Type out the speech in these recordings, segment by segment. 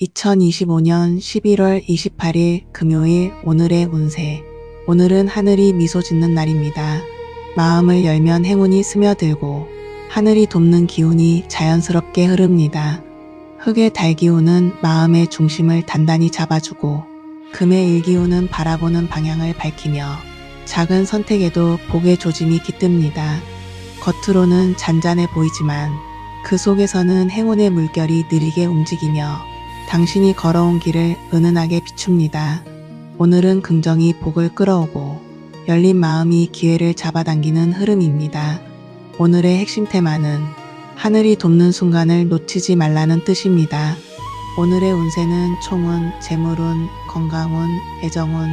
2025년 11월 28일 금요일 오늘의 운세. 오늘은 하늘이 미소 짓는 날입니다. 마음을 열면 행운이 스며들고 하늘이 돕는 기운이 자연스럽게 흐릅니다. 흙의 달 기운은 마음의 중심을 단단히 잡아주고 금의 일 기운은 바라보는 방향을 밝히며 작은 선택에도 복의 조짐이 깃듭니다. 겉으로는 잔잔해 보이지만 그 속에서는 행운의 물결이 느리게 움직이며 당신이 걸어온 길을 은은하게 비춥니다. 오늘은 긍정이 복을 끌어오고 열린 마음이 기회를 잡아당기는 흐름입니다. 오늘의 핵심 테마는 하늘이 돕는 순간을 놓치지 말라는 뜻입니다. 오늘의 운세는 총운, 재물운, 건강운, 애정운,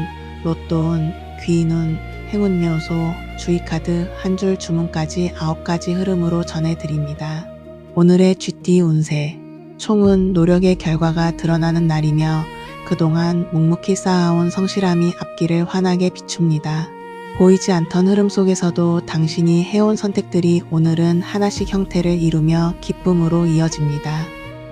로또운, 귀인운, 행운 요소, 주의카드, 한 줄 주문까지 아홉 가지 흐름으로 전해드립니다. 오늘의 GT 운세 총은 노력의 결과가 드러나는 날이며 그동안 묵묵히 쌓아온 성실함이 앞길을 환하게 비춥니다. 보이지 않던 흐름 속에서도 당신이 해온 선택들이 오늘은 하나씩 형태를 이루며 기쁨으로 이어집니다.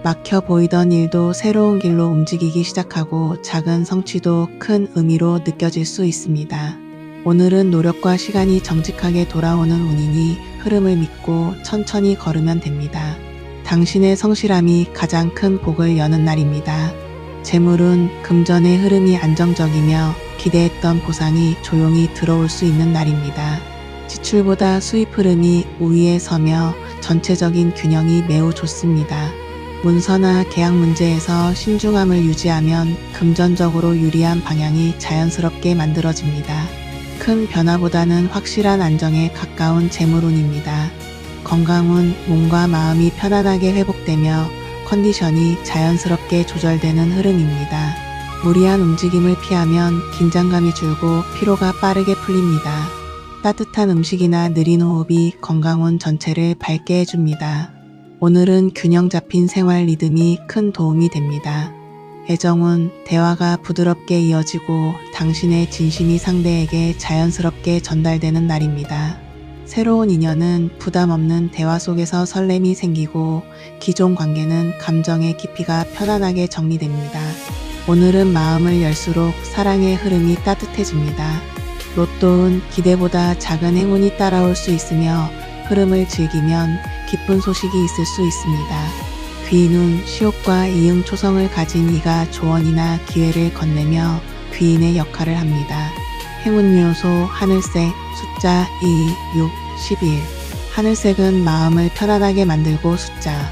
막혀 보이던 일도 새로운 길로 움직이기 시작하고 작은 성취도 큰 의미로 느껴질 수 있습니다. 오늘은 노력과 시간이 정직하게 돌아오는 운이니 흐름을 믿고 천천히 걸으면 됩니다. 당신의 성실함이 가장 큰 복을 여는 날입니다. 재물은 금전의 흐름이 안정적이며 기대했던 보상이 조용히 들어올 수 있는 날입니다. 지출보다 수입 흐름이 우위에 서며 전체적인 균형이 매우 좋습니다. 문서나 계약 문제에서 신중함을 유지하면 금전적으로 유리한 방향이 자연스럽게 만들어집니다. 큰 변화보다는 확실한 안정에 가까운 재물운입니다. 건강은 몸과 마음이 편안하게 회복되며 컨디션이 자연스럽게 조절되는 흐름입니다. 무리한 움직임을 피하면 긴장감이 줄고 피로가 빠르게 풀립니다. 따뜻한 음식이나 느린 호흡이 건강운 전체를 밝게 해줍니다. 오늘은 균형 잡힌 생활 리듬이 큰 도움이 됩니다. 애정은 대화가 부드럽게 이어지고 당신의 진심이 상대에게 자연스럽게 전달되는 날입니다. 새로운 인연은 부담 없는 대화 속에서 설렘이 생기고 기존 관계는 감정의 깊이가 편안하게 정리됩니다. 오늘은 마음을 열수록 사랑의 흐름이 따뜻해집니다. 로또는 기대보다 작은 행운이 따라올 수 있으며 흐름을 즐기면 기쁜 소식이 있을 수 있습니다. 귀인은 시옷과 이응 초성을 가진 이가 조언이나 기회를 건네며 귀인의 역할을 합니다. 행운 요소 하늘색 숫자 2, 6, 11 하늘색은 마음을 편안하게 만들고 숫자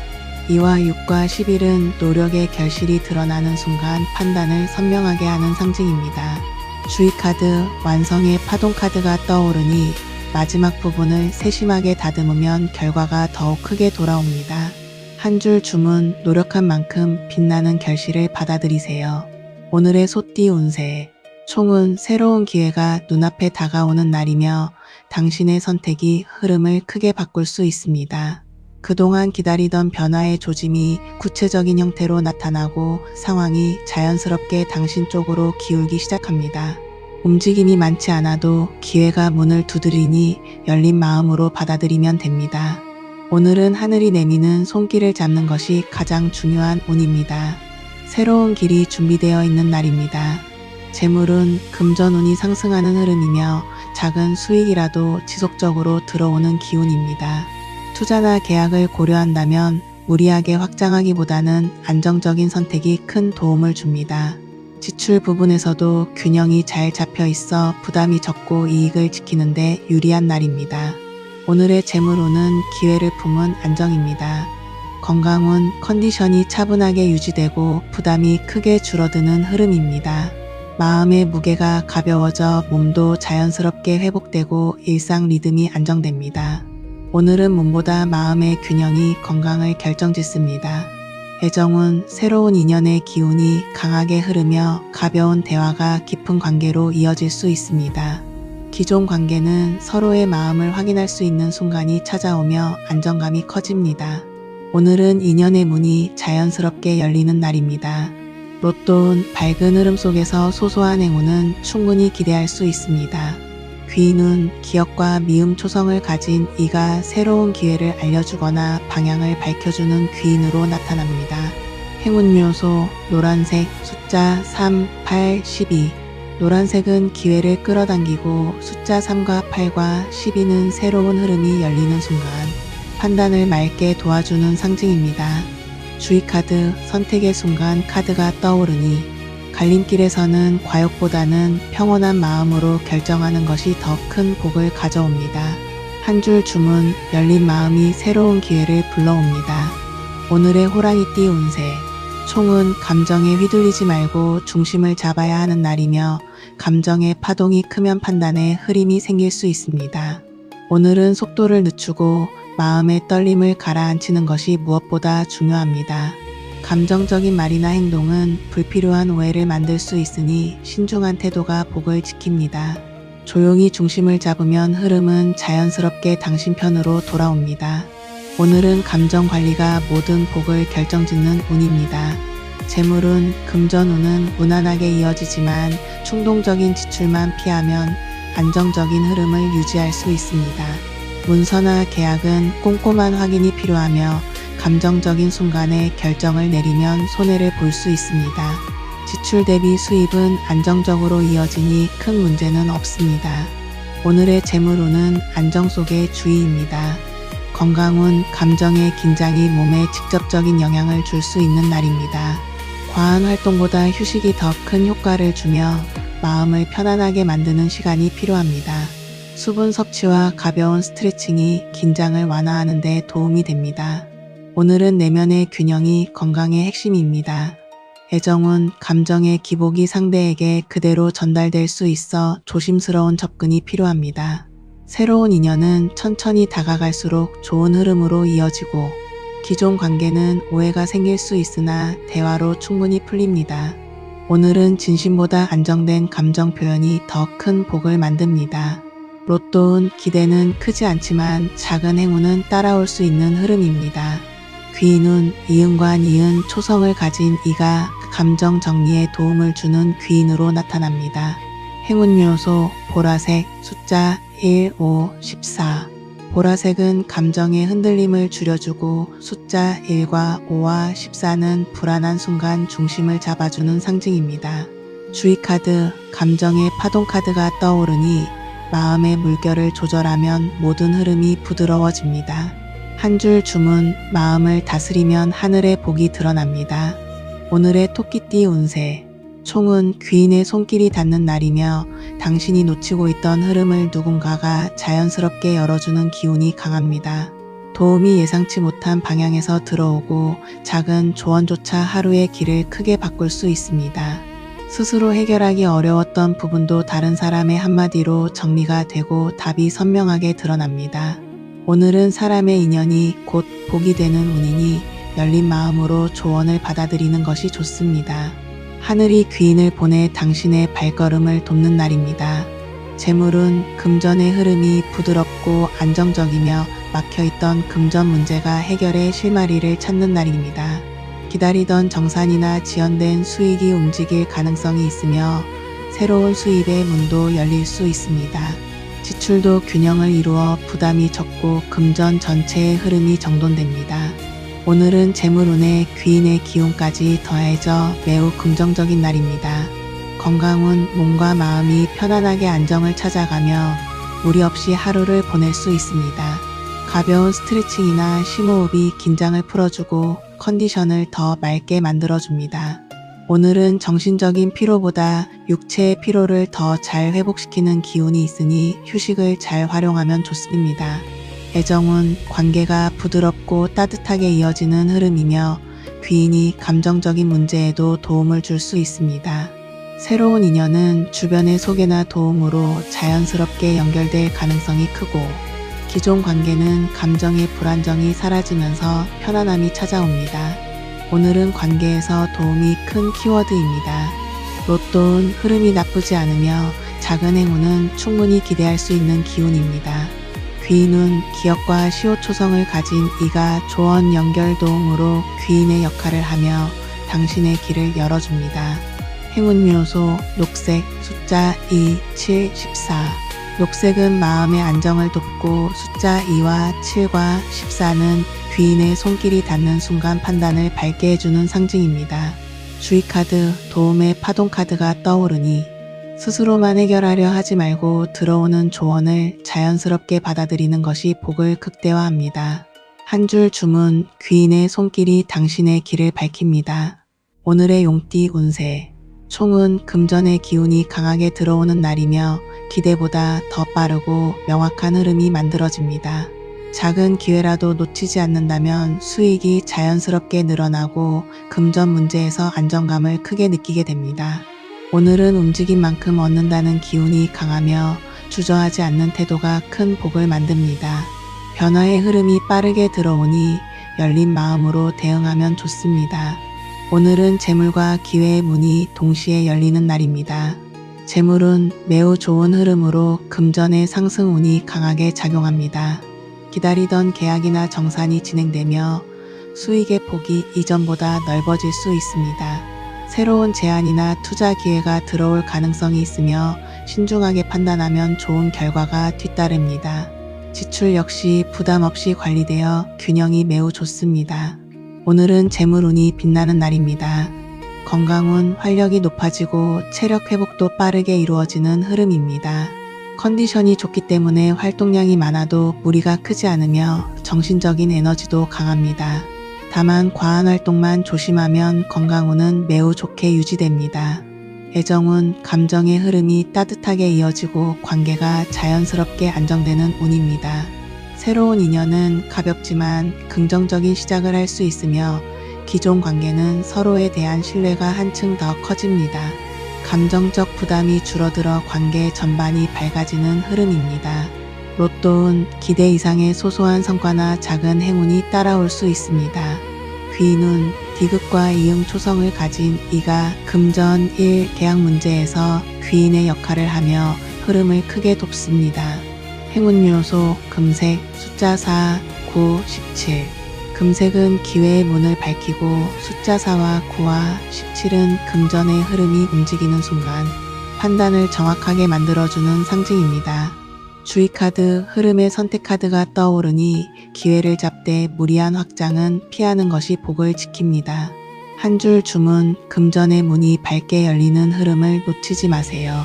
2와 6과 11은 노력의 결실이 드러나는 순간 판단을 선명하게 하는 상징입니다. 주의카드 완성의 파동카드가 떠오르니 마지막 부분을 세심하게 다듬으면 결과가 더욱 크게 돌아옵니다. 한 줄 주문 노력한 만큼 빛나는 결실을 받아들이세요. 오늘의 소띠 운세 총은 새로운 기회가 눈앞에 다가오는 날이며 당신의 선택이 흐름을 크게 바꿀 수 있습니다. 그동안 기다리던 변화의 조짐이 구체적인 형태로 나타나고 상황이 자연스럽게 당신 쪽으로 기울기 시작합니다. 움직임이 많지 않아도 기회가 문을 두드리니 열린 마음으로 받아들이면 됩니다. 오늘은 하늘이 내미는 손길을 잡는 것이 가장 중요한 운입니다. 새로운 길이 준비되어 있는 날입니다. 재물은 금전운이 상승하는 흐름이며 작은 수익이라도 지속적으로 들어오는 기운입니다. 투자나 계약을 고려한다면 무리하게 확장하기보다는 안정적인 선택이 큰 도움을 줍니다. 지출 부분에서도 균형이 잘 잡혀 있어 부담이 적고 이익을 지키는데 유리한 날입니다. 오늘의 재물운은 기회를 품은 안정입니다. 건강운 컨디션이 차분하게 유지되고 부담이 크게 줄어드는 흐름입니다. 마음의 무게가 가벼워져 몸도 자연스럽게 회복되고 일상 리듬이 안정됩니다. 오늘은 몸보다 마음의 균형이 건강을 결정짓습니다. 애정은 새로운 인연의 기운이 강하게 흐르며 가벼운 대화가 깊은 관계로 이어질 수 있습니다. 기존 관계는 서로의 마음을 확인할 수 있는 순간이 찾아오며 안정감이 커집니다. 오늘은 인연의 문이 자연스럽게 열리는 날입니다. 로또는 밝은 흐름 속에서 소소한 행운은 충분히 기대할 수 있습니다. 귀는 기억과 미음 초성을 가진 이가 새로운 기회를 알려주거나 방향을 밝혀주는 귀인으로 나타납니다. 행운 묘소 노란색 숫자 3, 8, 12 노란색은 기회를 끌어당기고 숫자 3과 8과 12는 새로운 흐름이 열리는 순간 판단을 맑게 도와주는 상징입니다. 주의 카드 선택의 순간 카드가 떠오르니 갈림길에서는 과욕보다는 평온한 마음으로 결정하는 것이 더 큰 복을 가져옵니다. 한 줄 주문 열린 마음이 새로운 기회를 불러옵니다. 오늘의 호랑이띠 운세 총은 감정에 휘둘리지 말고 중심을 잡아야 하는 날이며 감정의 파동이 크면 판단에 흐림이 생길 수 있습니다. 오늘은 속도를 늦추고 마음의 떨림을 가라앉히는 것이 무엇보다 중요합니다. 감정적인 말이나 행동은 불필요한 오해를 만들 수 있으니 신중한 태도가 복을 지킵니다. 조용히 중심을 잡으면 흐름은 자연스럽게 당신 편으로 돌아옵니다. 오늘은 감정 관리가 모든 복을 결정짓는 운입니다. 재물은 금전운은 무난하게 이어지지만 충동적인 지출만 피하면 안정적인 흐름을 유지할 수 있습니다. 문서나 계약은 꼼꼼한 확인이 필요하며 감정적인 순간에 결정을 내리면 손해를 볼 수 있습니다. 지출 대비 수입은 안정적으로 이어지니 큰 문제는 없습니다. 오늘의 재물운은 안정 속의 주의입니다. 건강운, 감정의 긴장이 몸에 직접적인 영향을 줄 수 있는 날입니다. 과한 활동보다 휴식이 더 큰 효과를 주며 마음을 편안하게 만드는 시간이 필요합니다. 수분 섭취와 가벼운 스트레칭이 긴장을 완화하는 데 도움이 됩니다. 오늘은 내면의 균형이 건강의 핵심입니다. 애정은 감정의 기복이 상대에게 그대로 전달될 수 있어 조심스러운 접근이 필요합니다. 새로운 인연은 천천히 다가갈수록 좋은 흐름으로 이어지고 기존 관계는 오해가 생길 수 있으나 대화로 충분히 풀립니다. 오늘은 진심보다 안정된 감정 표현이 더 큰 복을 만듭니다. 로또운 기대는 크지 않지만 작은 행운은 따라올 수 있는 흐름입니다. 귀인운 이응과 니은 초성을 가진 이가 감정 정리에 도움을 주는 귀인으로 나타납니다. 행운 요소 보라색 숫자 1, 5, 14 보라색은 감정의 흔들림을 줄여주고 숫자 1과 5와 14는 불안한 순간 중심을 잡아주는 상징입니다. 주의 카드, 감정의 파동 카드가 떠오르니 마음의 물결을 조절하면 모든 흐름이 부드러워집니다. 한 줄 주문, 마음을 다스리면 하늘의 복이 드러납니다. 오늘의 토끼띠 운세. 총은 귀인의 손길이 닿는 날이며 당신이 놓치고 있던 흐름을 누군가가 자연스럽게 열어주는 기운이 강합니다. 도움이 예상치 못한 방향에서 들어오고 작은 조언조차 하루의 길을 크게 바꿀 수 있습니다. 스스로 해결하기 어려웠던 부분도 다른 사람의 한마디로 정리가 되고 답이 선명하게 드러납니다. 오늘은 사람의 인연이 곧 복이 되는 운이니 열린 마음으로 조언을 받아들이는 것이 좋습니다. 하늘이 귀인을 보내 당신의 발걸음을 돕는 날입니다. 재물은 금전의 흐름이 부드럽고 안정적이며 막혀있던 금전 문제가 해결의 실마리를 찾는 날입니다. 기다리던 정산이나 지연된 수익이 움직일 가능성이 있으며 새로운 수입의 문도 열릴 수 있습니다. 지출도 균형을 이루어 부담이 적고 금전 전체의 흐름이 정돈됩니다. 오늘은 재물운에 귀인의 기운까지 더해져 매우 긍정적인 날입니다. 건강운 몸과 마음이 편안하게 안정을 찾아가며 무리 없이 하루를 보낼 수 있습니다. 가벼운 스트레칭이나 심호흡이 긴장을 풀어주고 컨디션을 더 맑게 만들어줍니다. 오늘은 정신적인 피로보다 육체의 피로를 더 잘 회복시키는 기운이 있으니 휴식을 잘 활용하면 좋습니다. 애정은 관계가 부드럽고 따뜻하게 이어지는 흐름이며 귀인이 감정적인 문제에도 도움을 줄 수 있습니다. 새로운 인연은 주변의 소개나 도움으로 자연스럽게 연결될 가능성이 크고 기존 관계는 감정의 불안정이 사라지면서 편안함이 찾아옵니다. 오늘은 관계에서 도움이 큰 키워드입니다. 로또는 흐름이 나쁘지 않으며 작은 행운은 충분히 기대할 수 있는 기운입니다. 귀인은 기억과 시호 초성을 가진 이가 조언 연결 도움으로 귀인의 역할을 하며 당신의 길을 열어줍니다. 행운 요소 녹색 숫자 2, 7, 14 녹색은 마음의 안정을 돕고 숫자 2와 7과 14는 귀인의 손길이 닿는 순간 판단을 밝게 해주는 상징입니다. 주의 카드, 도움의 파동 카드가 떠오르니 스스로만 해결하려 하지 말고 들어오는 조언을 자연스럽게 받아들이는 것이 복을 극대화합니다. 한 줄 주문, 귀인의 손길이 당신의 길을 밝힙니다. 오늘의 용띠 운세. 총은 금전의 기운이 강하게 들어오는 날이며 기대보다 더 빠르고 명확한 흐름이 만들어집니다. 작은 기회라도 놓치지 않는다면 수익이 자연스럽게 늘어나고 금전 문제에서 안정감을 크게 느끼게 됩니다. 오늘은 움직인 만큼 얻는다는 기운이 강하며 주저하지 않는 태도가 큰 복을 만듭니다. 변화의 흐름이 빠르게 들어오니 열린 마음으로 대응하면 좋습니다. 오늘은 재물과 기회의 문이 동시에 열리는 날입니다. 재물은 매우 좋은 흐름으로 금전의 상승운이 강하게 작용합니다. 기다리던 계약이나 정산이 진행되며 수익의 폭이 이전보다 넓어질 수 있습니다. 새로운 제안이나 투자 기회가 들어올 가능성이 있으며 신중하게 판단하면 좋은 결과가 뒤따릅니다. 지출 역시 부담 없이 관리되어 균형이 매우 좋습니다. 오늘은 재물운이 빛나는 날입니다. 건강운, 활력이 높아지고 체력 회복도 빠르게 이루어지는 흐름입니다. 컨디션이 좋기 때문에 활동량이 많아도 무리가 크지 않으며 정신적인 에너지도 강합니다. 다만 과한 활동만 조심하면 건강운은 매우 좋게 유지됩니다. 애정운, 감정의 흐름이 따뜻하게 이어지고 관계가 자연스럽게 안정되는 운입니다. 새로운 인연은 가볍지만 긍정적인 시작을 할 수 있으며 기존 관계는 서로에 대한 신뢰가 한층 더 커집니다. 감정적 부담이 줄어들어 관계 전반이 밝아지는 흐름입니다. 로또운 기대 이상의 소소한 성과나 작은 행운이 따라올 수 있습니다. 귀인운 디귿과 이응 초성을 가진 이가 금전 1 계약 문제에서 귀인의 역할을 하며 흐름을 크게 돕습니다. 행운 요소 금색 숫자 4, 9, 17 금색은 기회의 문을 밝히고 숫자 4와 9와 17은 금전의 흐름이 움직이는 순간 판단을 정확하게 만들어주는 상징입니다. 주의 카드, 흐름의 선택 카드가 떠오르니 기회를 잡되 무리한 확장은 피하는 것이 복을 지킵니다. 한 줄 주문, 금전의 문이 밝게 열리는 흐름을 놓치지 마세요.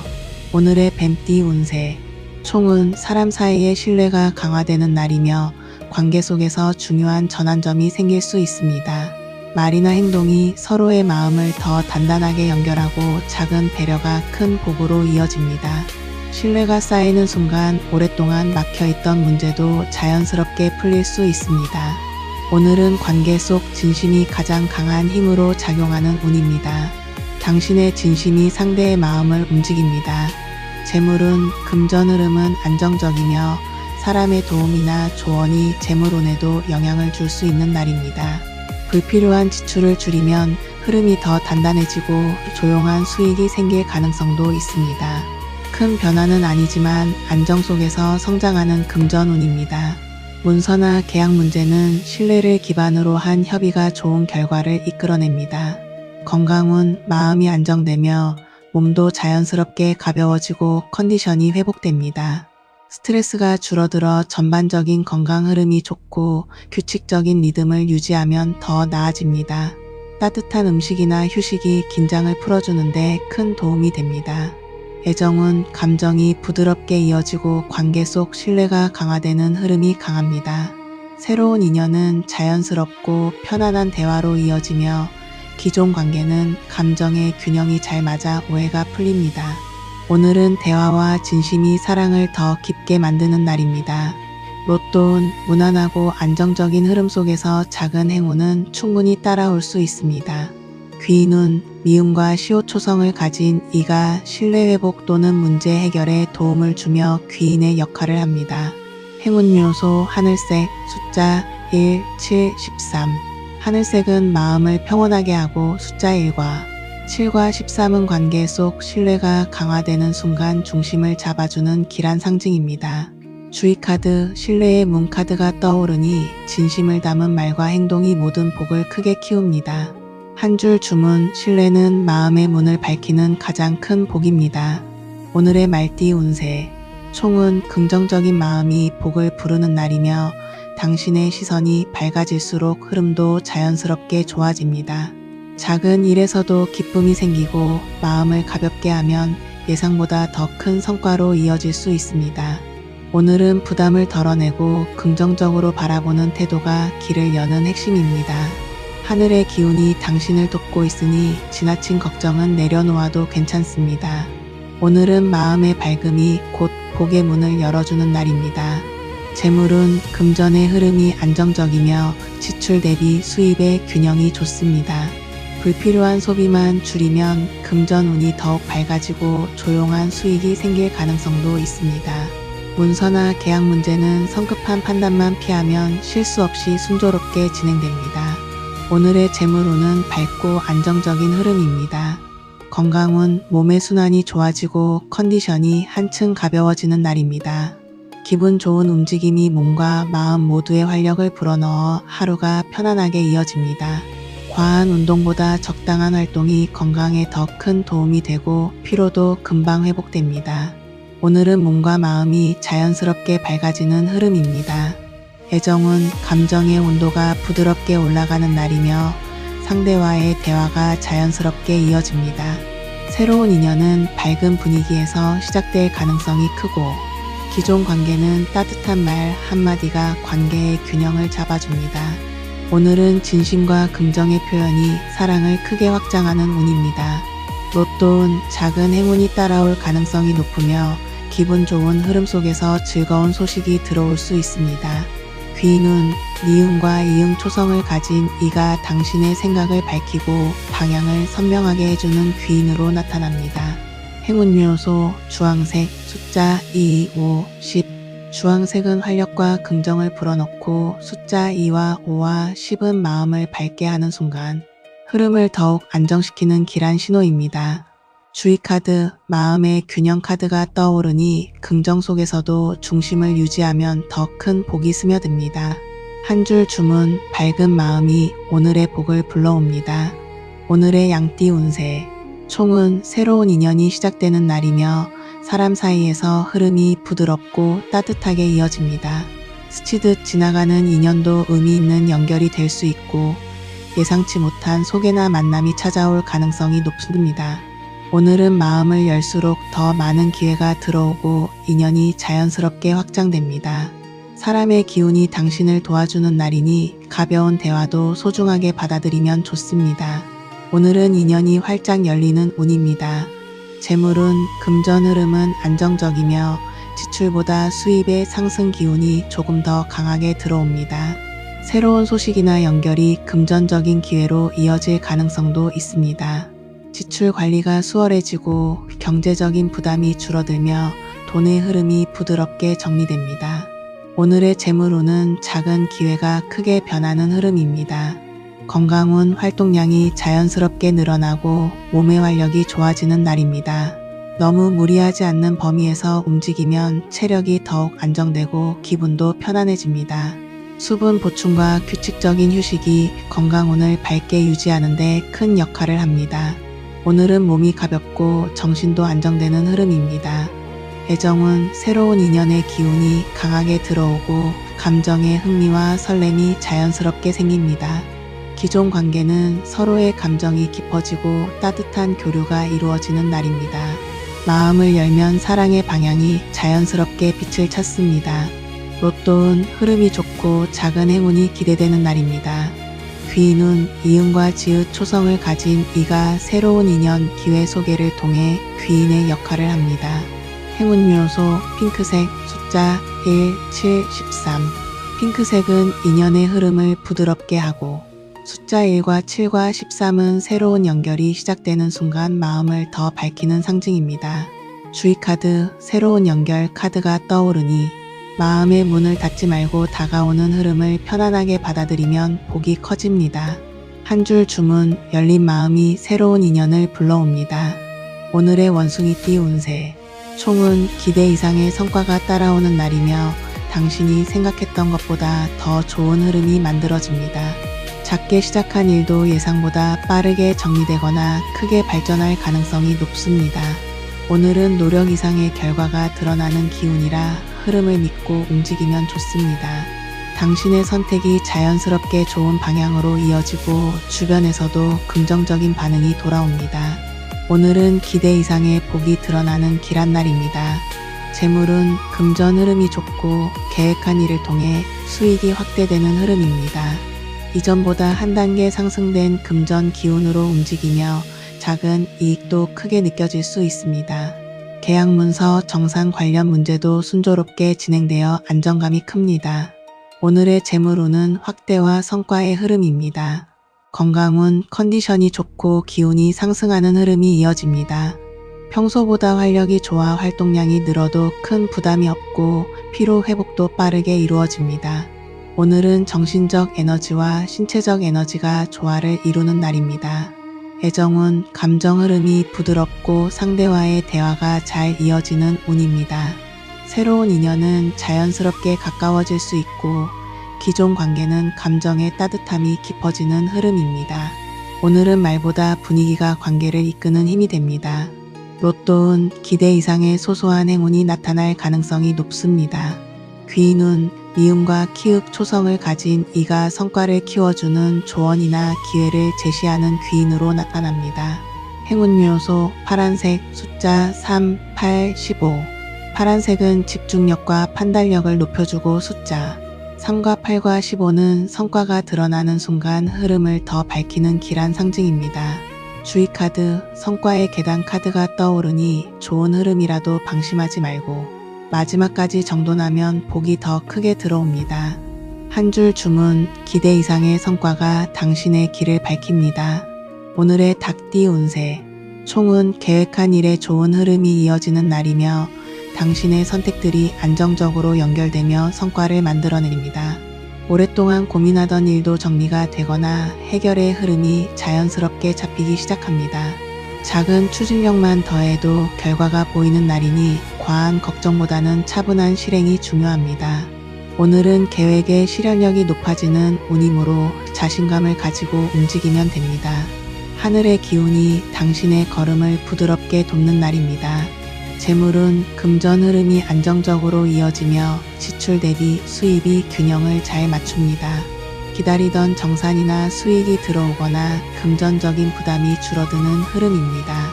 오늘의 뱀띠 운세. 총은 사람 사이의 신뢰가 강화되는 날이며 관계 속에서 중요한 전환점이 생길 수 있습니다. 말이나 행동이 서로의 마음을 더 단단하게 연결하고 작은 배려가 큰 복으로 이어집니다. 신뢰가 쌓이는 순간 오랫동안 막혀있던 문제도 자연스럽게 풀릴 수 있습니다. 오늘은 관계 속 진심이 가장 강한 힘으로 작용하는 운입니다. 당신의 진심이 상대의 마음을 움직입니다. 재물은 금전 흐름은 안정적이며 사람의 도움이나 조언이 재물운에도 영향을 줄 수 있는 날입니다. 불필요한 지출을 줄이면 흐름이 더 단단해지고 조용한 수익이 생길 가능성도 있습니다. 큰 변화는 아니지만 안정 속에서 성장하는 금전운입니다. 문서나 계약 문제는 신뢰를 기반으로 한 협의가 좋은 결과를 이끌어냅니다. 건강운 마음이 안정되며 몸도 자연스럽게 가벼워지고 컨디션이 회복됩니다. 스트레스가 줄어들어 전반적인 건강 흐름이 좋고 규칙적인 리듬을 유지하면 더 나아집니다. 따뜻한 음식이나 휴식이 긴장을 풀어주는데 큰 도움이 됩니다. 애정은 감정이 부드럽게 이어지고 관계 속 신뢰가 강화되는 흐름이 강합니다. 새로운 인연은 자연스럽고 편안한 대화로 이어지며 기존 관계는 감정의 균형이 잘 맞아 오해가 풀립니다. 오늘은 대화와 진심이 사랑을 더 깊게 만드는 날입니다. 로또는 무난하고 안정적인 흐름 속에서 작은 행운은 충분히 따라올 수 있습니다. 귀인은 미움과 시호 초성을 가진 이가 신뢰 회복 또는 문제 해결에 도움을 주며 귀인의 역할을 합니다. 행운 요소 하늘색 숫자 1, 7, 13 하늘색은 마음을 평온하게 하고 숫자 1과 7과 13은 관계 속 신뢰가 강화되는 순간 중심을 잡아주는 길한 상징입니다. 주의 카드, 신뢰의 문 카드가 떠오르니 진심을 담은 말과 행동이 모든 복을 크게 키웁니다. 한 줄 주문, 신뢰는 마음의 문을 밝히는 가장 큰 복입니다. 오늘의 말띠 운세. 총은 긍정적인 마음이 복을 부르는 날이며 당신의 시선이 밝아질수록 흐름도 자연스럽게 좋아집니다. 작은 일에서도 기쁨이 생기고 마음을 가볍게 하면 예상보다 더 큰 성과로 이어질 수 있습니다. 오늘은 부담을 덜어내고 긍정적으로 바라보는 태도가 길을 여는 핵심입니다. 하늘의 기운이 당신을 돕고 있으니 지나친 걱정은 내려놓아도 괜찮습니다. 오늘은 마음의 밝음이 곧 복의 문을 열어주는 날입니다. 재물은 금전의 흐름이 안정적이며 지출 대비 수입의 균형이 좋습니다. 불필요한 소비만 줄이면 금전운이 더욱 밝아지고 조용한 수익이 생길 가능성도 있습니다. 문서나 계약 문제는 성급한 판단만 피하면 실수 없이 순조롭게 진행됩니다. 오늘의 재물운은 밝고 안정적인 흐름입니다. 건강운 몸의 순환이 좋아지고 컨디션이 한층 가벼워지는 날입니다. 기분 좋은 움직임이 몸과 마음 모두의 활력을 불어넣어 하루가 편안하게 이어집니다. 과한 운동보다 적당한 활동이 건강에 더 큰 도움이 되고 피로도 금방 회복됩니다. 오늘은 몸과 마음이 자연스럽게 밝아지는 흐름입니다. 애정은 감정의 온도가 부드럽게 올라가는 날이며 상대와의 대화가 자연스럽게 이어집니다. 새로운 인연은 밝은 분위기에서 시작될 가능성이 크고 기존 관계는 따뜻한 말 한마디가 관계의 균형을 잡아줍니다. 오늘은 진심과 긍정의 표현이 사랑을 크게 확장하는 운입니다. 로또는 작은 행운이 따라올 가능성이 높으며 기분 좋은 흐름 속에서 즐거운 소식이 들어올 수 있습니다. 귀인은 니은과 이응 초성을 가진 이가 당신의 생각을 밝히고 방향을 선명하게 해주는 귀인으로 나타납니다. 행운 요소 주황색 숫자 2, 5, 10 주황색은 활력과 긍정을 불어넣고 숫자 2와 5와 10은 마음을 밝게 하는 순간 흐름을 더욱 안정시키는 길한 신호입니다. 주의 카드, 마음의 균형 카드가 떠오르니 긍정 속에서도 중심을 유지하면 더 큰 복이 스며듭니다. 한 줄 주문, 밝은 마음이 오늘의 복을 불러옵니다. 오늘의 양띠 운세. 총은 새로운 인연이 시작되는 날이며 사람 사이에서 흐름이 부드럽고 따뜻하게 이어집니다. 스치듯 지나가는 인연도 의미 있는 연결이 될 수 있고 예상치 못한 소개나 만남이 찾아올 가능성이 높습니다. 오늘은 마음을 열수록 더 많은 기회가 들어오고 인연이 자연스럽게 확장됩니다. 사람의 기운이 당신을 도와주는 날이니 가벼운 대화도 소중하게 받아들이면 좋습니다. 오늘은 인연이 활짝 열리는 운입니다. 재물은 금전 흐름은 안정적이며 지출보다 수입의 상승 기운이 조금 더 강하게 들어옵니다. 새로운 소식이나 연결이 금전적인 기회로 이어질 가능성도 있습니다. 지출 관리가 수월해지고 경제적인 부담이 줄어들며 돈의 흐름이 부드럽게 정리됩니다. 오늘의 재물운은 작은 기회가 크게 변하는 흐름입니다. 건강운 활동량이 자연스럽게 늘어나고 몸의 활력이 좋아지는 날입니다. 너무 무리하지 않는 범위에서 움직이면 체력이 더욱 안정되고 기분도 편안해집니다. 수분 보충과 규칙적인 휴식이 건강운을 밝게 유지하는데 큰 역할을 합니다. 오늘은 몸이 가볍고 정신도 안정되는 흐름입니다. 애정은 새로운 인연의 기운이 강하게 들어오고 감정의 흥미와 설렘이 자연스럽게 생깁니다. 기존 관계는 서로의 감정이 깊어지고 따뜻한 교류가 이루어지는 날입니다. 마음을 열면 사랑의 방향이 자연스럽게 빛을 찾습니다. 로또는 흐름이 좋고 작은 행운이 기대되는 날입니다. 귀인은 이응과 지읒 초성을 가진 이가 새로운 인연 기회 소개를 통해 귀인의 역할을 합니다. 행운 요소 핑크색 숫자 1, 7, 13 핑크색은 인연의 흐름을 부드럽게 하고 숫자 1과 7과 13은 새로운 연결이 시작되는 순간 마음을 더 밝히는 상징입니다. 주의 카드 새로운 연결 카드가 떠오르니 마음의 문을 닫지 말고 다가오는 흐름을 편안하게 받아들이면 복이 커집니다. 한 줄 주문, 열린 마음이 새로운 인연을 불러옵니다. 오늘의 원숭이띠 운세. 총은 기대 이상의 성과가 따라오는 날이며 당신이 생각했던 것보다 더 좋은 흐름이 만들어집니다. 작게 시작한 일도 예상보다 빠르게 정리되거나 크게 발전할 가능성이 높습니다. 오늘은 노력 이상의 결과가 드러나는 기운이라 흐름을 믿고 움직이면 좋습니다. 당신의 선택이 자연스럽게 좋은 방향으로 이어지고 주변에서도 긍정적인 반응이 돌아옵니다. 오늘은 기대 이상의 복이 드러나는 길한 날입니다. 재물은 금전 흐름이 좋고 계획한 일을 통해 수익이 확대되는 흐름입니다. 이전보다 한 단계 상승된 금전 기운으로 움직이며 작은 이익도 크게 느껴질 수 있습니다. 계약 문서 정산 관련 문제도 순조롭게 진행되어 안정감이 큽니다. 오늘의 재물운은 확대와 성과의 흐름입니다. 건강운 컨디션이 좋고 기운이 상승하는 흐름이 이어집니다. 평소보다 활력이 좋아 활동량이 늘어도 큰 부담이 없고 피로 회복도 빠르게 이루어집니다. 오늘은 정신적 에너지와 신체적 에너지가 조화를 이루는 날입니다. 애정은 감정 흐름이 부드럽고 상대와의 대화가 잘 이어지는 운입니다. 새로운 인연은 자연스럽게 가까워질 수 있고 기존 관계는 감정의 따뜻함이 깊어지는 흐름입니다. 오늘은 말보다 분위기가 관계를 이끄는 힘이 됩니다. 로또운 기대 이상의 소소한 행운이 나타날 가능성이 높습니다. 귀인운 미음과 키읔 초성을 가진 이가 성과를 키워주는 조언이나 기회를 제시하는 귀인으로 나타납니다. 행운 요소 파란색 숫자 3, 8, 15 파란색은 집중력과 판단력을 높여주고 숫자 3과 8과 15는 성과가 드러나는 순간 흐름을 더 밝히는 길한 상징입니다. 주의 카드, 성과의 계단 카드가 떠오르니 좋은 흐름이라도 방심하지 말고 마지막까지 정돈하면 복이 더 크게 들어옵니다. 한 줄 주문, 기대 이상의 성과가 당신의 길을 밝힙니다. 오늘의 닭띠 운세. 총은 계획한 일에 좋은 흐름이 이어지는 날이며 당신의 선택들이 안정적으로 연결되며 성과를 만들어냅니다. 오랫동안 고민하던 일도 정리가 되거나 해결의 흐름이 자연스럽게 잡히기 시작합니다. 작은 추진력만 더해도 결과가 보이는 날이니 과한 걱정보다는 차분한 실행이 중요합니다. 오늘은 계획의 실현력이 높아지는 운임으로 자신감을 가지고 움직이면 됩니다. 하늘의 기운이 당신의 걸음을 부드럽게 돕는 날입니다. 재물은 금전 흐름이 안정적으로 이어지며 지출 대비 수입이 균형을 잘 맞춥니다. 기다리던 정산이나 수익이 들어오거나 금전적인 부담이 줄어드는 흐름입니다.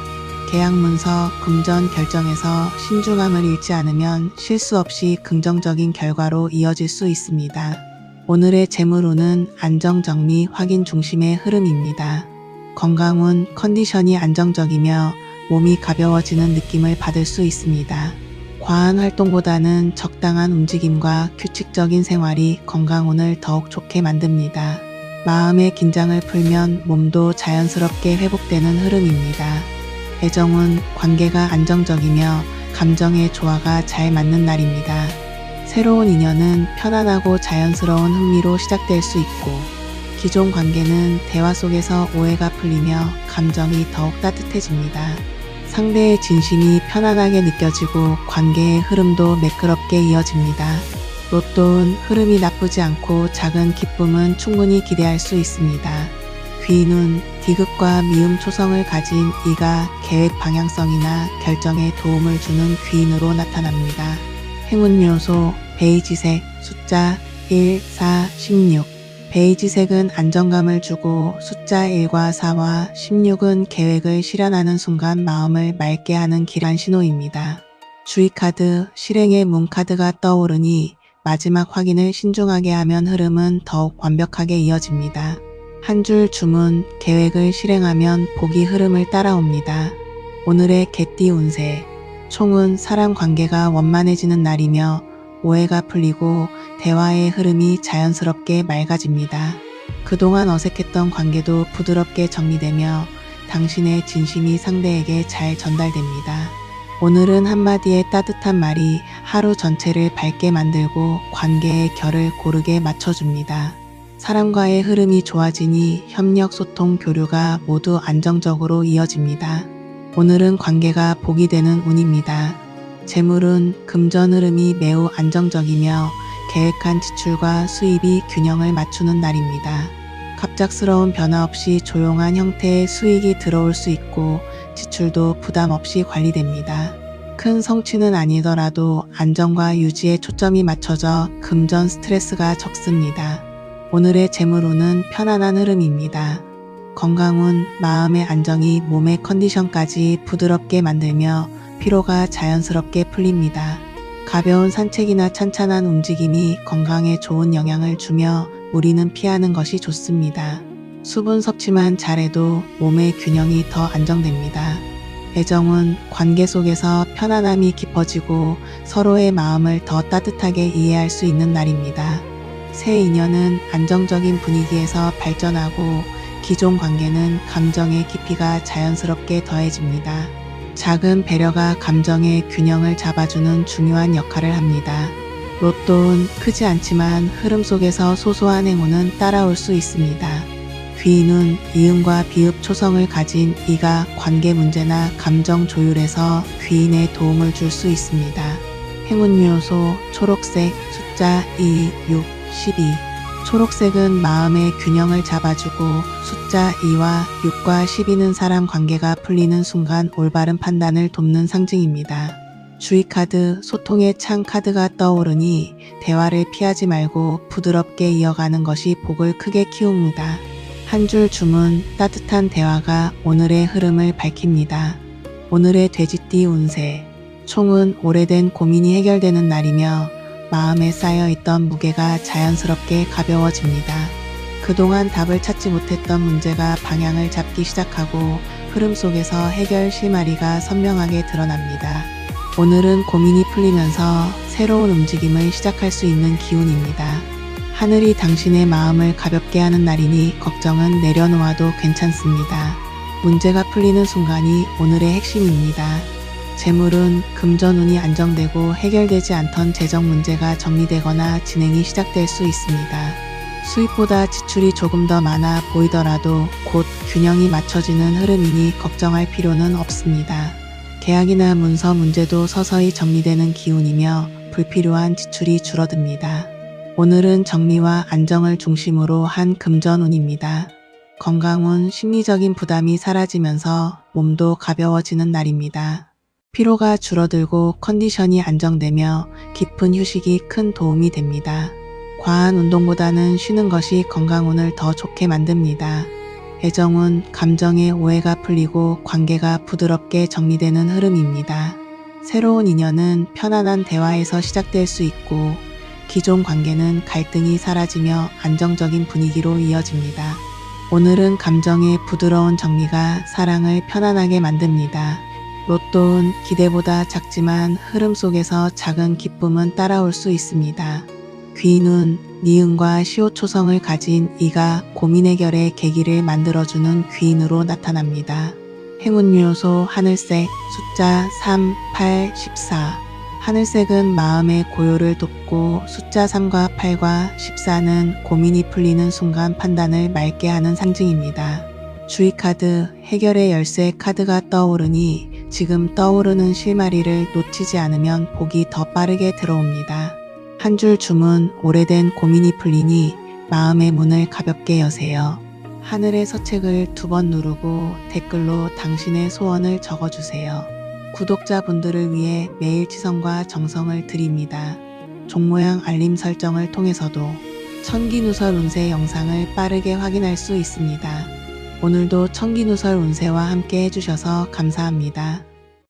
계약 문서, 금전 결정에서 신중함을 잃지 않으면 실수 없이 긍정적인 결과로 이어질 수 있습니다. 오늘의 재물운은 안정 정리 확인 중심의 흐름입니다. 건강운 컨디션이 안정적이며 몸이 가벼워지는 느낌을 받을 수 있습니다. 과한 활동보다는 적당한 움직임과 규칙적인 생활이 건강운을 더욱 좋게 만듭니다. 마음의 긴장을 풀면 몸도 자연스럽게 회복되는 흐름입니다. 애정은 관계가 안정적이며 감정의 조화가 잘 맞는 날입니다. 새로운 인연은 편안하고 자연스러운 흥미로 시작될 수 있고 기존 관계는 대화 속에서 오해가 풀리며 감정이 더욱 따뜻해집니다. 상대의 진심이 편안하게 느껴지고 관계의 흐름도 매끄럽게 이어집니다. 로또는 흐름이 나쁘지 않고 작은 기쁨은 충분히 기대할 수 있습니다. 귀는 디귿과 미음 초성을 가진 이가 계획 방향성이나 결정에 도움을 주는 귀인으로 나타납니다. 행운 요소 베이지색 숫자 1, 4, 16 베이지색은 안정감을 주고 숫자 1과 4와 16은 계획을 실현하는 순간 마음을 맑게 하는 길한 신호입니다. 주의 카드, 실행의 문 카드가 떠오르니 마지막 확인을 신중하게 하면 흐름은 더욱 완벽하게 이어집니다. 한 줄 주문, 계획을 실행하면 복이 흐름을 따라옵니다. 오늘의 개띠 운세. 총은 사람 관계가 원만해지는 날이며 오해가 풀리고 대화의 흐름이 자연스럽게 맑아집니다. 그동안 어색했던 관계도 부드럽게 정리되며 당신의 진심이 상대에게 잘 전달됩니다. 오늘은 한마디의 따뜻한 말이 하루 전체를 밝게 만들고 관계의 결을 고르게 맞춰줍니다. 사람과의 흐름이 좋아지니 협력, 소통, 교류가 모두 안정적으로 이어집니다. 오늘은 관계가 복이 되는 운입니다. 재물은 금전 흐름이 매우 안정적이며 계획한 지출과 수입이 균형을 맞추는 날입니다. 갑작스러운 변화 없이 조용한 형태의 수익이 들어올 수 있고 지출도 부담 없이 관리됩니다. 큰 성취는 아니더라도 안정과 유지에 초점이 맞춰져 금전 스트레스가 적습니다. 오늘의 재물운은 편안한 흐름입니다. 건강운, 마음의 안정이 몸의 컨디션까지 부드럽게 만들며 피로가 자연스럽게 풀립니다. 가벼운 산책이나 찬찬한 움직임이 건강에 좋은 영향을 주며 무리는 피하는 것이 좋습니다. 수분 섭취만 잘해도 몸의 균형이 더 안정됩니다. 애정은 관계 속에서 편안함이 깊어지고 서로의 마음을 더 따뜻하게 이해할 수 있는 날입니다. 새 인연은 안정적인 분위기에서 발전하고 기존 관계는 감정의 깊이가 자연스럽게 더해집니다. 작은 배려가 감정의 균형을 잡아주는 중요한 역할을 합니다. 로또는 크지 않지만 흐름 속에서 소소한 행운은 따라올 수 있습니다. 귀인은 이음과 비읍 초성을 가진 이가 관계 문제나 감정 조율에서 귀인의 도움을 줄 수 있습니다. 행운 요소 초록색 숫자 2, 6, 12 초록색은 마음의 균형을 잡아주고 숫자 2와 6과 12는 사람 관계가 풀리는 순간 올바른 판단을 돕는 상징입니다. 주의 카드 소통의 창 카드가 떠오르니 대화를 피하지 말고 부드럽게 이어가는 것이 복을 크게 키웁니다. 한 줄 주문 따뜻한 대화가 오늘의 흐름을 밝힙니다. 오늘의 돼지띠 운세 총은 오래된 고민이 해결되는 날이며 마음에 쌓여 있던 무게가 자연스럽게 가벼워집니다. 그동안 답을 찾지 못했던 문제가 방향을 잡기 시작하고 흐름 속에서 해결 실마리가 선명하게 드러납니다. 오늘은 고민이 풀리면서 새로운 움직임을 시작할 수 있는 기운입니다. 하늘이 당신의 마음을 가볍게 하는 날이니 걱정은 내려놓아도 괜찮습니다. 문제가 풀리는 순간이 오늘의 핵심입니다. 재물은 금전운이 안정되고 해결되지 않던 재정 문제가 정리되거나 진행이 시작될 수 있습니다. 수입보다 지출이 조금 더 많아 보이더라도 곧 균형이 맞춰지는 흐름이니 걱정할 필요는 없습니다. 계약이나 문서 문제도 서서히 정리되는 기운이며 불필요한 지출이 줄어듭니다. 오늘은 정리와 안정을 중심으로 한 금전운입니다. 건강운 심리적인 부담이 사라지면서 몸도 가벼워지는 날입니다. 피로가 줄어들고 컨디션이 안정되며 깊은 휴식이 큰 도움이 됩니다. 과한 운동보다는 쉬는 것이 건강운을 더 좋게 만듭니다. 애정은 감정의 오해가 풀리고 관계가 부드럽게 정리되는 흐름입니다. 새로운 인연은 편안한 대화에서 시작될 수 있고 기존 관계는 갈등이 사라지며 안정적인 분위기로 이어집니다. 오늘은 감정의 부드러운 정리가 사랑을 편안하게 만듭니다. 로또는 기대보다 작지만 흐름 속에서 작은 기쁨은 따라올 수 있습니다. 귀는 니은과 시오초성을 가진 이가 고민 해결의 계기를 만들어주는 귀인으로 나타납니다. 행운 요소 하늘색 숫자 3, 8, 14 하늘색은 마음의 고요를 돕고 숫자 3과 8과 14는 고민이 풀리는 순간 판단을 맑게 하는 상징입니다. 주의 카드 해결의 열쇠 카드가 떠오르니 지금 떠오르는 실마리를 놓치지 않으면 복이 더 빠르게 들어옵니다. 한 줄 주문 오래된 고민이 풀리니 마음의 문을 가볍게 여세요. 하늘의 서책을 두 번 누르고 댓글로 당신의 소원을 적어주세요. 구독자분들을 위해 매일 치성과 정성을 드립니다. 종모양 알림 설정을 통해서도 천기누설 운세 영상을 빠르게 확인할 수 있습니다. 오늘도 천기누설 운세와 함께 해주셔서 감사합니다.